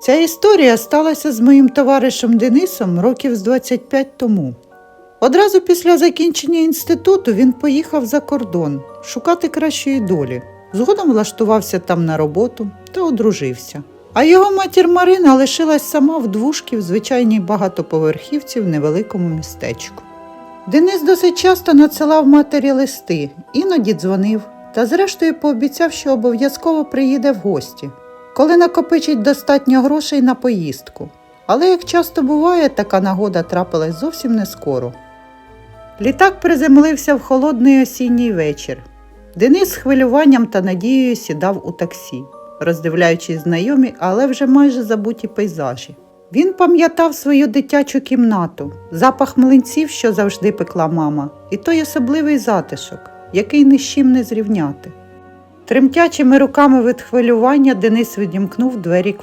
Ця історія сталася з моїм товаришем Денисом років з 25 тому. Одразу після закінчення інституту він поїхав за кордон шукати кращої долі. Згодом влаштувався там на роботу та одружився. А його матір Марина лишилась сама в двушки в звичайній багатоповерхівці в невеликому містечку. Денис досить часто надсилав матері листи, іноді дзвонив та зрештою пообіцяв, що обов'язково приїде в гості, коли накопичить достатньо грошей на поїздку. Але, як часто буває, така нагода трапилась зовсім не скоро. Літак приземлився в холодний осінній вечір. Денис з хвилюванням та надією сідав у таксі, роздивляючись знайомі, але вже майже забуті пейзажі. Він пам'ятав свою дитячу кімнату, запах млинців, що завжди пекла мама, і той особливий затишок, який ні з чим не зрівняти. Тремтячими руками від хвилювання Денис відімкнув двері квартири.